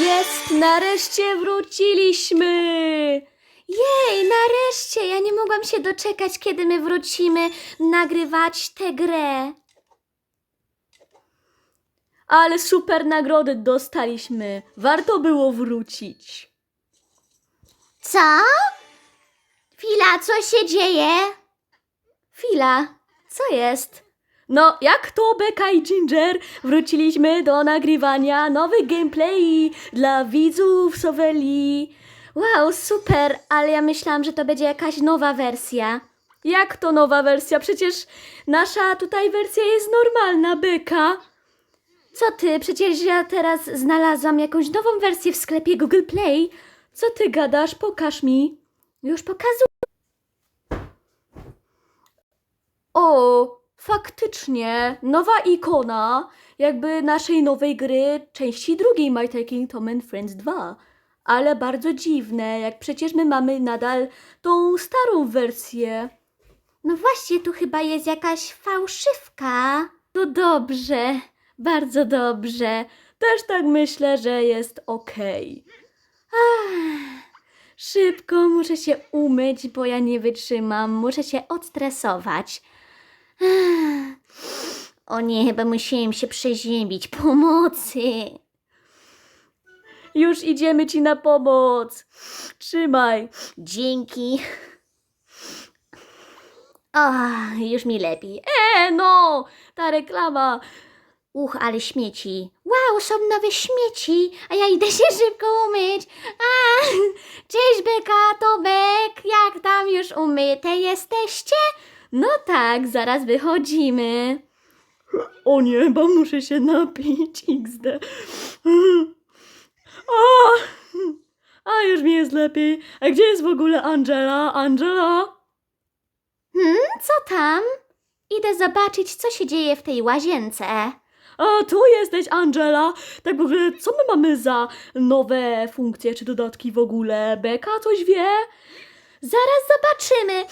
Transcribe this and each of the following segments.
Jest, nareszcie wróciliśmy! Jej, nareszcie! Ja nie mogłam się doczekać, kiedy my wrócimy nagrywać tę grę. Ale super nagrody dostaliśmy. Warto było wrócić. Co? Chwila, co się dzieje? Chwila, co jest? No, jak to Beka i Ginger wróciliśmy do nagrywania nowych gameplay dla widzów Soweli. Wow, super, ale ja myślałam, że to będzie jakaś nowa wersja. Jak to nowa wersja? Przecież nasza tutaj wersja jest normalna, Beka. Co ty? Przecież ja teraz znalazłam jakąś nową wersję w sklepie Google Play. Co ty gadasz? Pokaż mi. Już pokazuję. O, faktycznie, nowa ikona, jakby naszej nowej gry, części drugiej My Taking Tom and Friends 2. Ale bardzo dziwne, jak przecież my mamy nadal tą starą wersję. No właśnie, tu chyba jest jakaś fałszywka. To dobrze, bardzo dobrze. Też tak myślę, że jest okej. Ach, Szybko muszę się umyć, bo ja nie wytrzymam. Muszę się odstresować. O nie, chyba musiałem się przeziębić. Pomocy. Już idziemy ci na pomoc. Trzymaj. Dzięki. O, już mi lepiej. E, no, ta reklama. Uch, ale śmieci. Wow, są nowe śmieci, a ja idę się szybko umyć. A, cześć Beka, to Bek. Jak tam już umyte jesteście? No tak, zaraz wychodzimy. O nie, bo muszę się napić. XD. O, a już mi jest lepiej. A gdzie jest w ogóle Angela? Angela? Hmm, co tam? Idę zobaczyć, co się dzieje w tej łazience. A tu jesteś, Angela. Tak w ogóle, co my mamy za nowe funkcje czy dodatki w ogóle? Beka coś wie? Zaraz zobaczymy.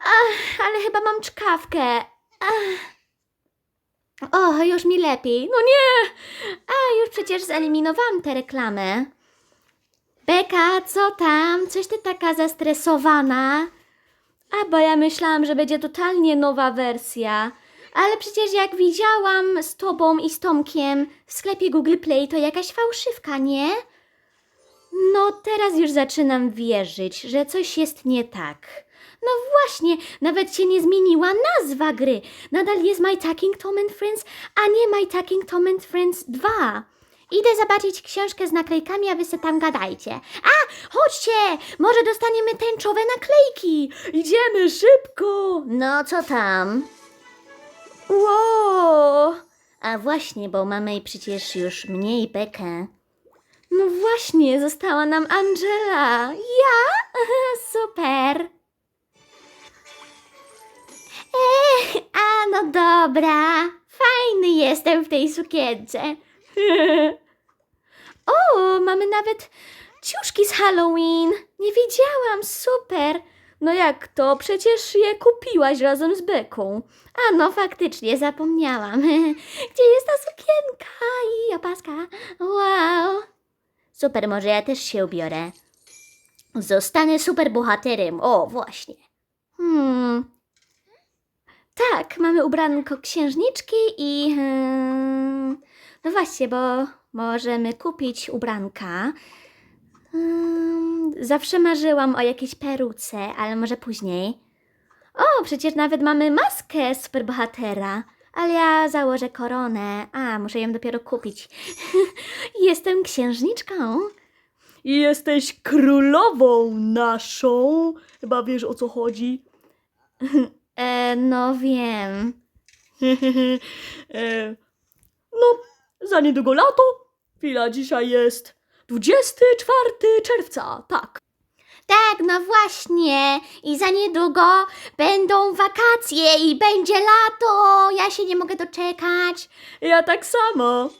Ach, ale chyba mam czkawkę. Ach. O, już mi lepiej. No nie! A, już przecież zeliminowałam tę reklamę. Beka, co tam? Coś ty taka zestresowana? A bo ja myślałam, że będzie totalnie nowa wersja. Ale przecież jak widziałam z tobą i z Tomkiem w sklepie Google Play, to jakaś fałszywka, nie? No teraz już zaczynam wierzyć, że coś jest nie tak. No właśnie, nawet się nie zmieniła nazwa gry. Nadal jest My Talking Tom and Friends, a nie My Talking Tom and Friends 2. Idę zobaczyć książkę z naklejkami, a wy se tam gadajcie. A, chodźcie! Może dostaniemy tęczowe naklejki. Idziemy szybko! No, co tam? Wow! A właśnie, bo mamy przecież już mniej bekę. No właśnie, została nam Angela. Ja? Super. Ech, a no dobra. Fajny jestem w tej sukience. o, mamy nawet ciuszki z Halloween. Nie wiedziałam, super. No jak to? Przecież je kupiłaś razem z Beką. A no faktycznie zapomniałam. Gdzie jest ta sukienka i opaska? Wow. Super, może ja też się ubiorę. Zostanę super bohaterem. O, właśnie. Hmm. Tak, mamy ubranko księżniczki i... hmm, no właśnie, bo możemy kupić ubranka. Hmm, zawsze marzyłam o jakiejś peruce, ale może później. O, przecież nawet mamy maskę superbohatera. Ale ja założę koronę. A, muszę ją dopiero kupić. Jestem księżniczką. Jesteś królową naszą. Chyba wiesz o co chodzi. E, no wiem. e, no, za niedługo lato. Chwila, dzisiaj jest 24 czerwca, tak. Tak, no właśnie. I za niedługo będą wakacje i będzie lato. Ja się nie mogę doczekać. Ja tak samo.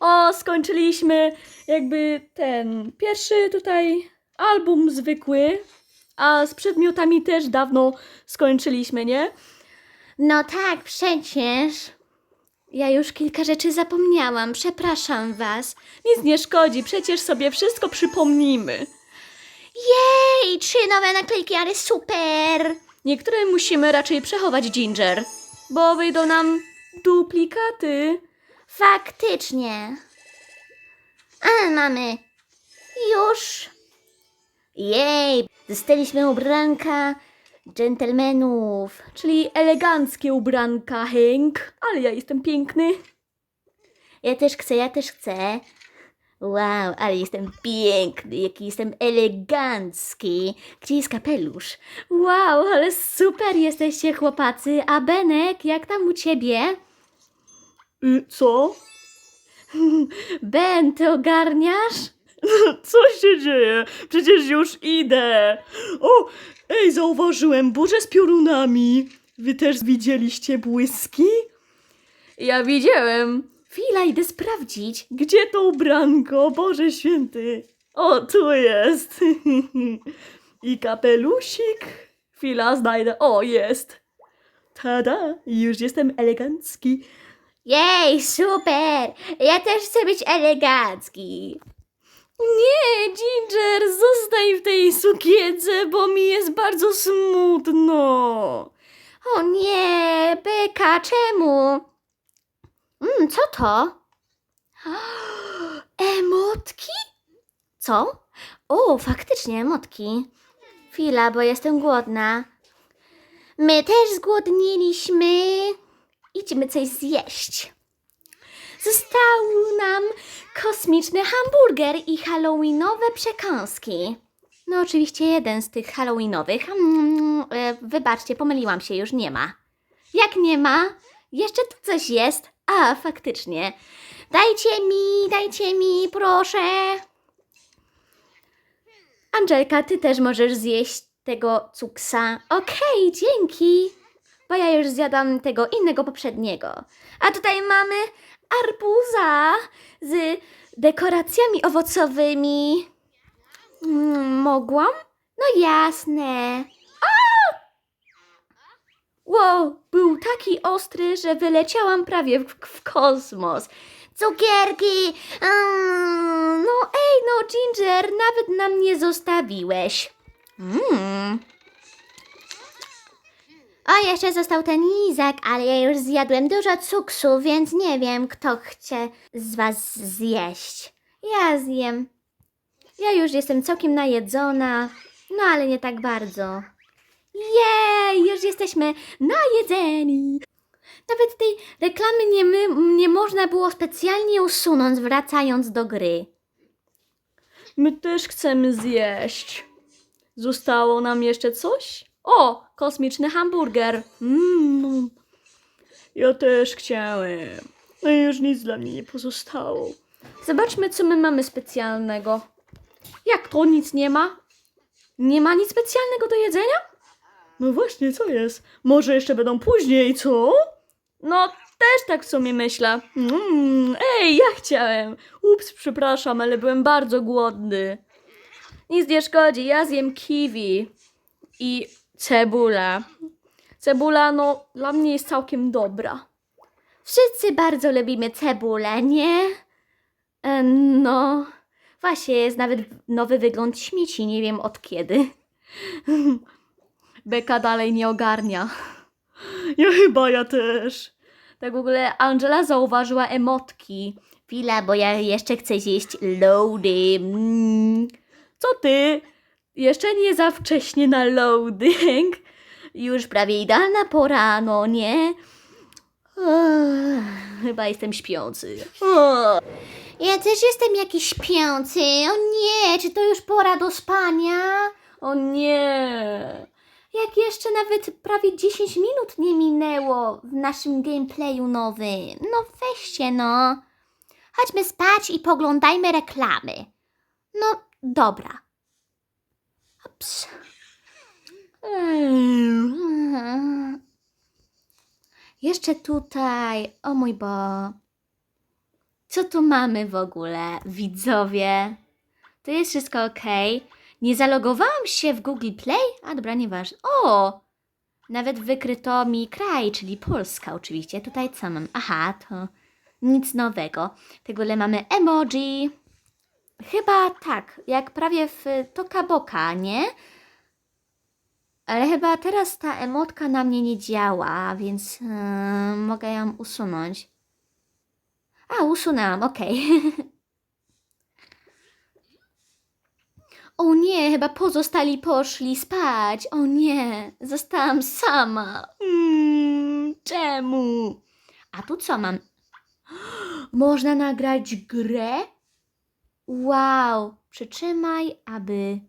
O, skończyliśmy jakby ten pierwszy tutaj album zwykły, a z przedmiotami też dawno skończyliśmy, nie? No tak, przecież. Ja już kilka rzeczy zapomniałam, przepraszam was. Nic nie szkodzi, przecież sobie wszystko przypomnimy. Jej, trzy nowe naklejki, ale super! Niektóre musimy raczej przechować Ginger, bo wyjdą nam duplikaty. Faktycznie. A, mamy. Już. Jej, dostaliśmy ubranka dżentelmenów. Czyli eleganckie ubranka, Hank. Ale ja jestem piękny. Ja też chcę, ja też chcę. Wow, ale jestem piękny, jaki jestem elegancki. Gdzie jest kapelusz? Wow, ale super jesteście chłopacy. A Benek, jak tam u ciebie? Y, co? Ben, ty ogarniasz? Co się dzieje? Przecież już idę. O, ej, zauważyłem burzę z piorunami. Wy też widzieliście błyski? Ja widziałem. Chwila, idę sprawdzić. Gdzie to ubranko? Boże święty. O, tu jest. I kapelusik. Chwila, znajdę. O, jest. Tada, już jestem elegancki. Jej, super! Ja też chcę być elegancki. Nie, Ginger, zostań w tej sukience, bo mi jest bardzo smutno. O nie, Beka, czemu? Mm, co to? Emotki? Co? O, faktycznie emotki. Chwila, bo jestem głodna. My też zgłodniliśmy. Idźmy coś zjeść. Został nam kosmiczny hamburger i halloweenowe przekąski. No oczywiście jeden z tych halloweenowych. Mm, e, wybaczcie, pomyliłam się, już nie ma. Jak nie ma? Jeszcze tu coś jest. A, faktycznie. Dajcie mi, dajcie mi, proszę. Angelka, ty też możesz zjeść tego cuksa. Okej, dzięki. Bo ja już zjadłam tego innego poprzedniego. A tutaj mamy arbuza z dekoracjami owocowymi. Mm, mogłam? No jasne. Wow, był taki ostry, że wyleciałam prawie w, w kosmos. Cukierki! Mm, no ej, no Ginger, nawet nam nie zostawiłeś. Mm. O, jeszcze został ten lizak, ale ja już zjadłem dużo cuksu, więc nie wiem, kto chce z was zjeść. Ja zjem. Ja już jestem całkiem najedzona, no ale nie tak bardzo. Jej, już jesteśmy najedzeni. Nawet tej reklamy nie, my, nie można było specjalnie usunąć, wracając do gry. My też chcemy zjeść. Zostało nam jeszcze coś? O, kosmiczny hamburger. Mmm. Ja też chciałem. No i już nic dla mnie nie pozostało. Zobaczmy, co my mamy specjalnego. Jak to nic nie ma? Nie ma nic specjalnego do jedzenia? No właśnie, co jest? Może jeszcze będą później, co? No, też tak w sumie myślę. Mm, ej, ja chciałem. Ups, przepraszam, ale byłem bardzo głodny. Nic nie szkodzi, ja zjem kiwi i cebula. Cebula, no, dla mnie jest całkiem dobra. Wszyscy bardzo lubimy cebulę, nie? E, no, Właśnie jest nawet nowy wygląd śmieci, nie wiem od kiedy. Beka dalej nie ogarnia. Ja chyba, ja też. Tak w ogóle Angela zauważyła emotki. Chwila, bo ja jeszcze chcę zjeść lody. Mm. Co ty? Jeszcze nie za wcześnie na loading. Już prawie idealna pora, no nie? Ech, Chyba jestem śpiący. O, ja też jestem jakiś śpiący. O nie, czy to już pora do spania? O nie. Jak jeszcze nawet prawie 10 minut nie minęło w naszym gameplayu nowym. No weźcie no. Chodźmy spać i poglądajmy reklamy. No dobra. Ups. Jeszcze tutaj. O mój Bo. Co tu mamy w ogóle, widzowie? To jest wszystko ok. Nie zalogowałam się w Google Play? A dobra, nieważne. O! Nawet wykryto mi kraj, czyli Polska oczywiście. Tutaj co mam? Aha, to nic nowego. Tego mamy emoji. Chyba tak, jak prawie w Toka Boka, nie? Ale chyba teraz ta emotka na mnie nie działa, więc yy, mogę ją usunąć. A, usunęłam, okej. o nie, chyba pozostali poszli spać. O nie, zostałam sama. Mm, czemu? A tu co mam? Można nagrać grę? Wow, przytrzymaj, aby.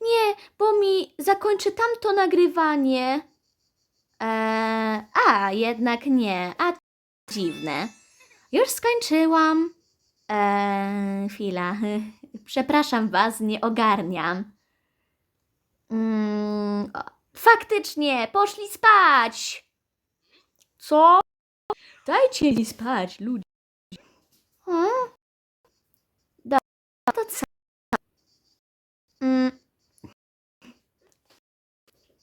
Nie, bo mi zakończy tamto nagrywanie. Eee, a, jednak nie. A, dziwne. Już skończyłam. Eee, chwila. Przepraszam was, nie ogarniam. Mm, faktycznie, poszli spać. Co? Dajcie jej spać, ludzie. Hmm? Do, to co? Mm.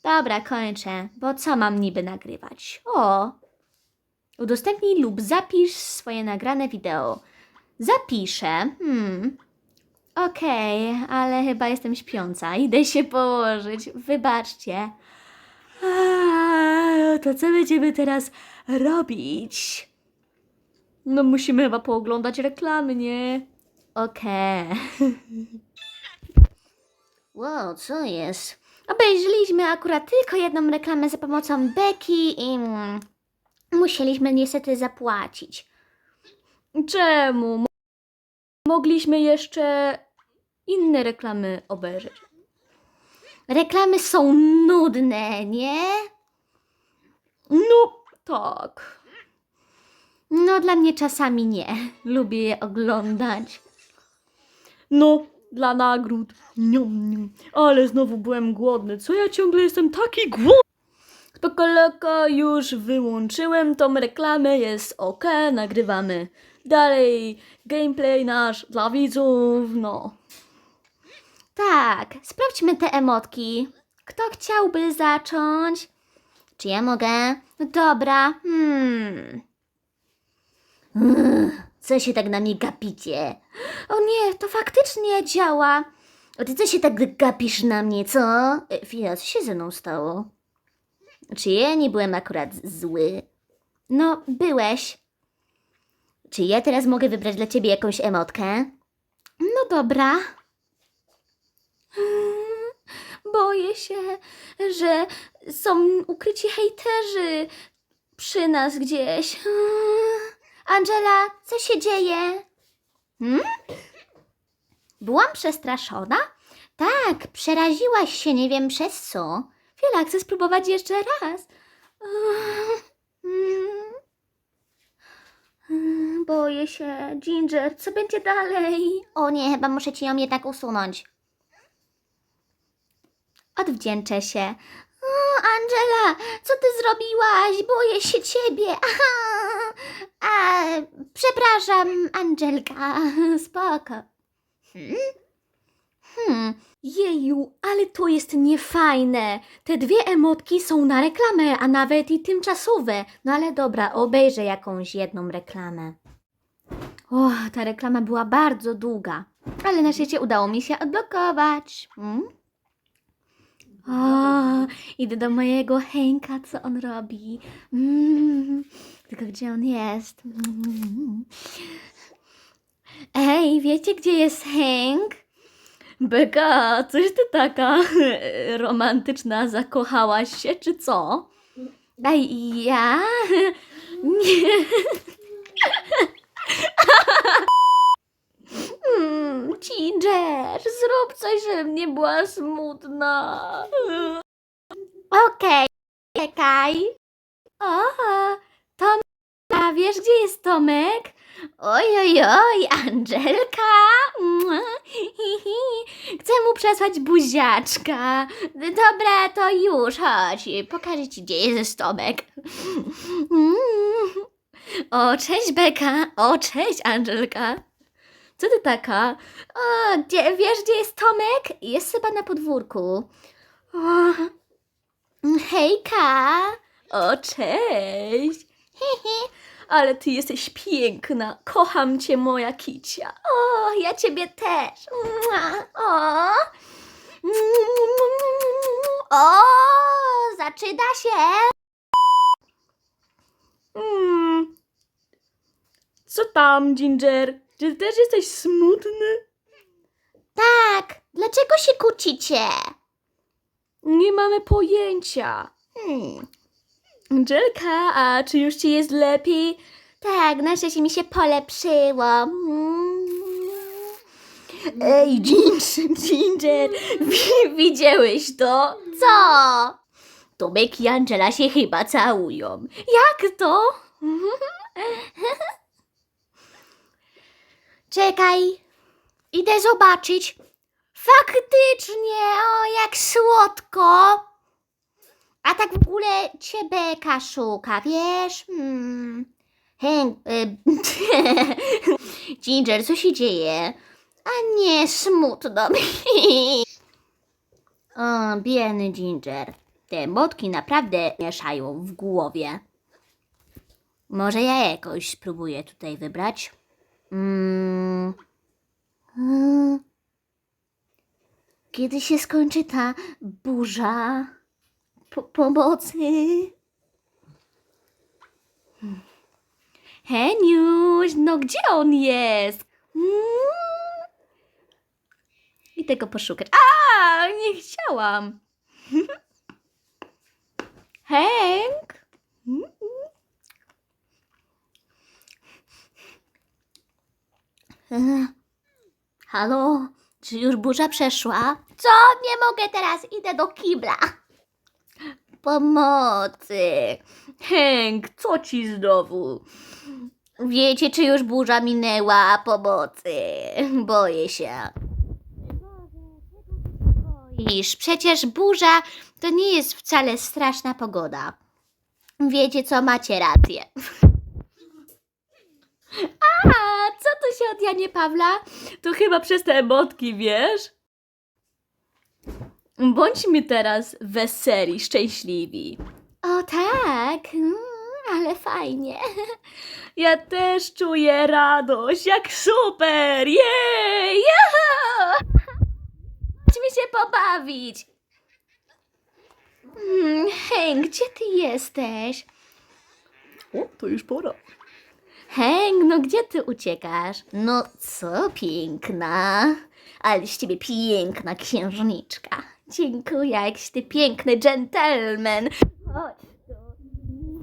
Dobra, kończę, bo co mam niby nagrywać? O! Udostępnij lub zapisz swoje nagrane wideo. Zapiszę. Hmm. Okej, ale chyba jestem śpiąca. Idę się położyć. Wybaczcie. To co będziemy teraz robić? No musimy chyba pooglądać reklamy, nie? Okej. Wow, co jest? Obejrzeliśmy akurat tylko jedną reklamę za pomocą Beki i mm, musieliśmy niestety zapłacić. Czemu? Mo- Mogliśmy jeszcze inne reklamy obejrzeć. Reklamy są nudne, nie? No tak. No, dla mnie czasami nie. Lubię je oglądać. No, dla nagród. Niom, niom. Ale znowu byłem głodny. Co ja ciągle jestem taki głodny? Spoko loko, już wyłączyłem tą reklamę, jest ok, nagrywamy dalej gameplay nasz dla widzów, no. Tak, sprawdźmy te emotki. Kto chciałby zacząć? Czy ja mogę? No Dobra, hmm. Co się tak na mnie gapicie? O nie, to faktycznie działa. A ty co się tak gapisz na mnie, co? E, co się ze mną stało? Czy ja nie byłem akurat zły? No, byłeś. Czy ja teraz mogę wybrać dla ciebie jakąś emotkę? No dobra. Boję się, że są ukryci hejterzy przy nas gdzieś. Angela, co się dzieje? Hmm? Byłam przestraszona? Tak, przeraziłaś się, nie wiem przez co. Chwila, chcę spróbować jeszcze raz. Hmm. Hmm, Boję się. Ginger, co będzie dalej? O nie, chyba muszę ci ją jednak usunąć. Odwdzięczę się. O, Angela, co ty zrobiłaś? Boję się ciebie. Aha. A, przepraszam, Angelka. Spoko. Hmm? Hmm. Jeju, ale to jest niefajne. Te dwie emotki są na reklamę, a nawet i tymczasowe. No ale dobra, obejrzę jakąś jedną reklamę. O, ta reklama była bardzo długa, ale na szczęście udało mi się odblokować. Hmm? O, idę do mojego Henka, co on robi. Mm, tylko gdzie on jest? Mm. Ej, wiecie gdzie jest Hank? Beka, coś ty taka romantyczna, zakochałaś się, czy co? Ej, ja? Nie. Mm, Ginger, zrób coś, żebym nie była smutna. Okej, czekaj. O, Tomek, a wiesz gdzie jest Tomek? Oj, oj, oj, Angelka. Chcę mu przesłać buziaczka. Dobra, to już, chodź, pokażę ci gdzie jest Tomek. O, cześć Beka. O, cześć Angelka. Co ty taka? O, gdzie, wiesz, gdzie jest Tomek? Jest chyba na podwórku. O, Hejka! O, cześć! Ale ty jesteś piękna. Kocham cię, moja kicia. O, ja ciebie też. O! O, zaczyna się. Mm. Co tam, Ginger? Czy też jesteś smutny? Tak, dlaczego się kłócicie? Nie mamy pojęcia. Hmm. Angelka, a czy już ci jest lepiej? Tak, na szczęście mi się polepszyło. Mm. Ej, Ginger, Ginger, wi- widziałeś to? Co? Tomek i Angela się chyba całują. Jak to? Czekaj, idę zobaczyć. Faktycznie, o jak słodko. A tak w ogóle cię Beka szuka, wiesz? Hmm. Hank, y, Ginger, co się dzieje? A nie, smutno mi. O, biedny Ginger. Te motki naprawdę mieszają w głowie. Może ja jakoś spróbuję tutaj wybrać. Mm. Kiedy się skończy ta burza po pomocy? Heniuś, no gdzie on jest? Mm. I tego poszukać. A, nie chciałam. Hank? E, Halo? Czy już burza przeszła? Co? Nie mogę teraz, idę do kibla. Pomocy. Hank, co ci znowu? Wiecie, czy już burza minęła? Pomocy. Boję się. Boisz, przecież burza to nie jest wcale straszna pogoda. Wiecie co, macie rację. A, co to się od Janie Pawla? To chyba przez te emotki, wiesz? Bądźmy teraz weseli, szczęśliwi. O tak, mm, ale fajnie. Ja też czuję radość, jak super! Jej! Chodźmy się pobawić. Hmm, Hank, gdzie ty jesteś? O, to już pora. Hank, no gdzie ty uciekasz? No co piękna. Ale z ciebie piękna księżniczka. Dziękuję, jakiś ty piękny gentleman. Chodź tu.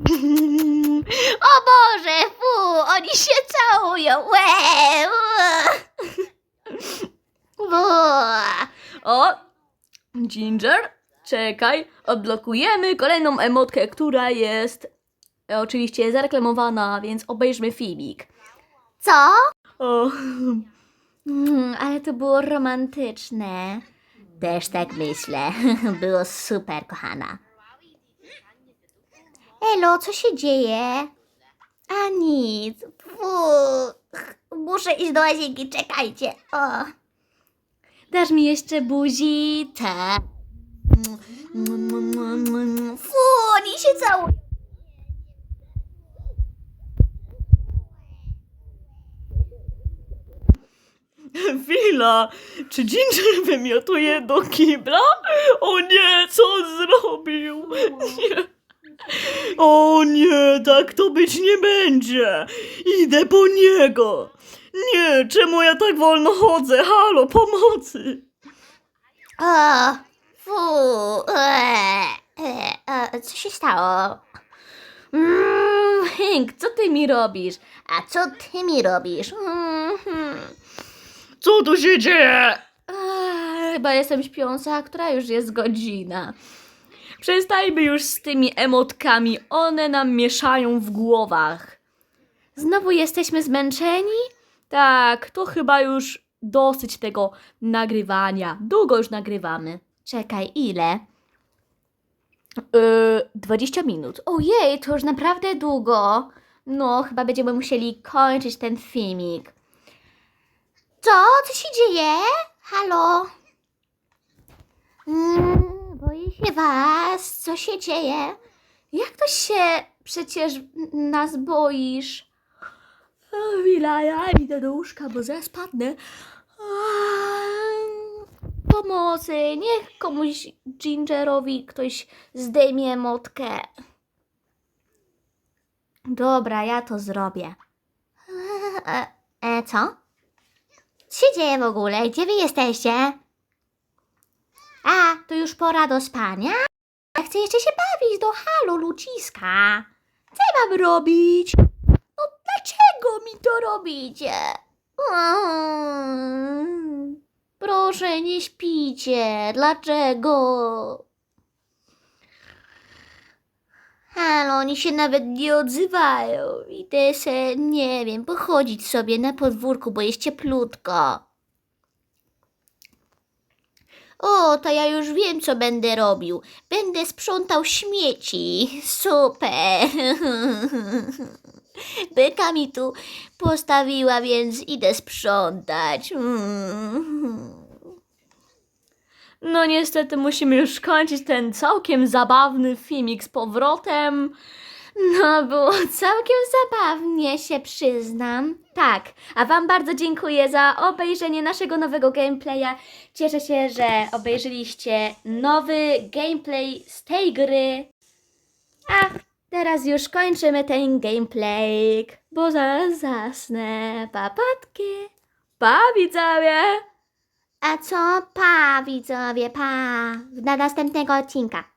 O Boże, fu, oni się całują. Łe. O, Ginger, czekaj, odblokujemy kolejną emotkę, która jest oczywiście zareklamowana, więc obejrzmy filmik. Co? O, Mm, ale to było romantyczne. Też tak myślę. Było super, kochana. Elo, co się dzieje? A nic. Fu. Muszę iść do łazienki, czekajcie. O. dasz mi jeszcze buzi? Tak. Fu, oni się całują. Chwila, czy Ginger wymiotuje do kibla? O nie, co on zrobił? Nie. O nie, tak to być nie będzie. Idę po niego. Nie, czemu ja tak wolno chodzę? Halo, pomocy. O, fu. E, e, e, co się stało? Mm, Hank, co ty mi robisz? A co ty mi robisz? Mhm. Co tu się dzieje? Ach, chyba jestem śpiąca, która już jest godzina. Przestańmy już z tymi emotkami, one nam mieszają w głowach. Znowu jesteśmy zmęczeni? Tak, to chyba już dosyć tego nagrywania. Długo już nagrywamy. Czekaj, ile? Yy, 20 minut. Ojej, to już naprawdę długo. No, chyba będziemy musieli kończyć ten filmik. Co? Co się dzieje? Halo? Mm, boję was, co się dzieje? Jak to się przecież nas boisz? Chwila, ja idę do łóżka, bo zaraz padnę. Pomocy, niech komuś Gingerowi ktoś zdejmie motkę. Dobra, ja to zrobię. E, e, co? Się dzieje w ogóle? Gdzie wy jesteście? A, to już pora do spania? Ja chcę jeszcze się bawić do halo, luciska. Co mam robić? No dlaczego mi to robicie? Mm. Proszę, nie śpicie. Dlaczego? Halo, oni się nawet nie odzywają. Idę se, nie wiem, pochodzić sobie na podwórku, bo jest cieplutko. O, to ja już wiem, co będę robił. Będę sprzątał śmieci. Super. Byka mi tu postawiła, więc idę sprzątać. Mm. No niestety musimy już kończyć ten całkiem zabawny filmik z powrotem. No, było całkiem zabawnie, się przyznam. Tak, a Wam bardzo dziękuję za obejrzenie naszego nowego gameplaya. Cieszę się, że obejrzeliście nowy gameplay z tej gry. A teraz już kończymy ten gameplay, bo zaraz zasnę. Papatki. Pa widzowie! A co? Pa, widzowie, pa. Do następnego odcinka.